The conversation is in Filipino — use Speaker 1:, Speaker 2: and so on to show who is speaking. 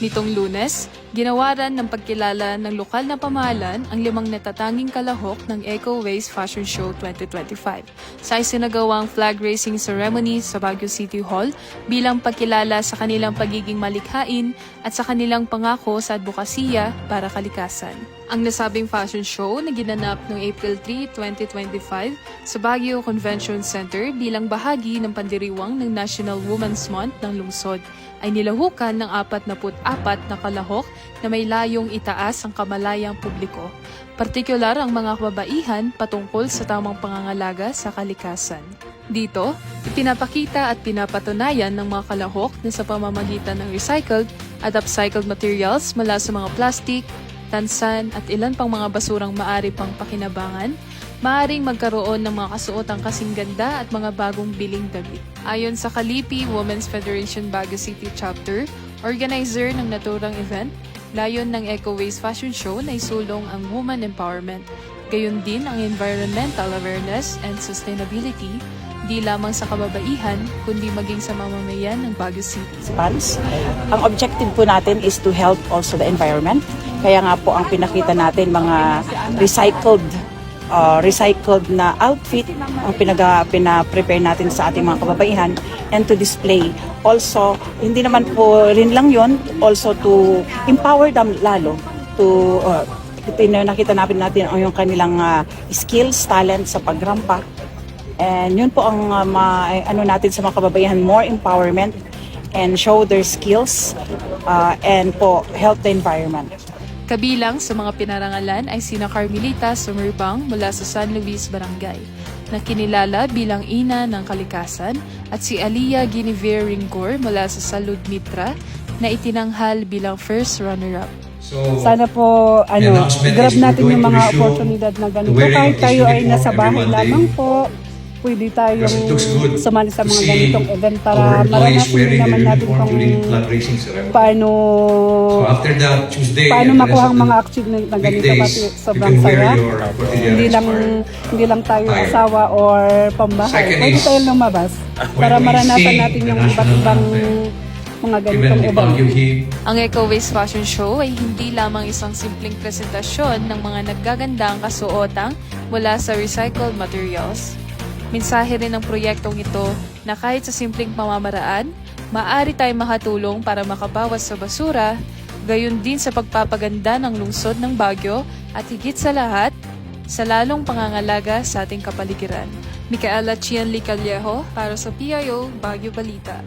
Speaker 1: Nitong lunes, ginawaran ng pagkilala ng lokal na pamahalan ang limang natatanging kalahok ng Eco Ways Fashion Show 2025 sa isinagawang flag raising ceremony sa Baguio City Hall bilang pagkilala sa kanilang pagiging malikhain at sa kanilang pangako sa advokasya para kalikasan. Ang nasabing fashion show na ginanap noong April 3, 2025 sa Baguio Convention Center bilang bahagi ng pandiriwang ng National Women's Month ng lungsod ay nilahukan ng 44 na kalahok na may layong itaas ang kamalayang publiko, partikular ang mga kababaihan patungkol sa tamang pangangalaga sa kalikasan. Dito, ipinapakita at pinapatunayan ng mga kalahok na sa pamamagitan ng recycled at upcycled materials mula sa mga plastic, tansan at ilan pang mga basurang maari pang pakinabangan, maaring magkaroon ng mga kasuotang kasing ganda at mga bagong biling damit. Ayon sa Kalipi Women's Federation Baguio City Chapter, organizer ng naturang event, layon ng Eco Waste Fashion Show na isulong ang woman empowerment, gayon din ang environmental awareness and sustainability, di lamang sa kababaihan, kundi maging sa mamamayan ng Baguio City.
Speaker 2: funds. Ang objective po natin is to help also the environment. Kaya nga po ang pinakita natin mga recycled uh, recycled na outfit ang pinaga, pina-prepare natin sa ating mga kababaihan and to display. Also, hindi naman po rin lang yon also to empower them lalo to uh, nakita natin natin ang yung kanilang uh, skills, talent sa pagrampa. And yun po ang uh, ma- ano natin sa mga kababaihan, more empowerment and show their skills uh, and po help the environment.
Speaker 1: Kabilang sa mga pinarangalan ay sina Carmelita Sumerbang mula sa San Luis Barangay, na kinilala bilang ina ng kalikasan, at si Aliyah Guinevere Ringor mula sa Salud Mitra, na itinanghal bilang first runner-up.
Speaker 3: So,
Speaker 4: Sana po ano, grab natin yung mga oportunidad na ganito. Kahit tayo ay nasa bahay lamang po, pwede tayong sumali sa mga ganitong event para
Speaker 3: their
Speaker 4: naman natin kung paano
Speaker 3: after that, Tuesday,
Speaker 4: paano makuha ang mga achievement na ganito
Speaker 3: you
Speaker 4: sobrang saya.
Speaker 3: your quotidian
Speaker 4: Hindi lang hindi lang tayo asawa or pambahay.
Speaker 3: Second
Speaker 4: Pwede
Speaker 3: is,
Speaker 4: tayo lumabas para maranasan natin yung iba't ibang mga ganitong.
Speaker 3: Heat,
Speaker 1: Ang Eco Waste Fashion Show ay hindi lamang isang simpleng presentasyon ng mga naggagandang kasuotang mula sa recycled materials. Mensahe rin ng proyektong ito na kahit sa simpleng pamamaraan, maaari tayong makatulong para makabawas sa basura, gayon din sa pagpapaganda ng lungsod ng Baguio at higit sa lahat, sa lalong pangangalaga sa ating kapaligiran. Micaela Chianli Callejo para sa PIO Baguio Balita.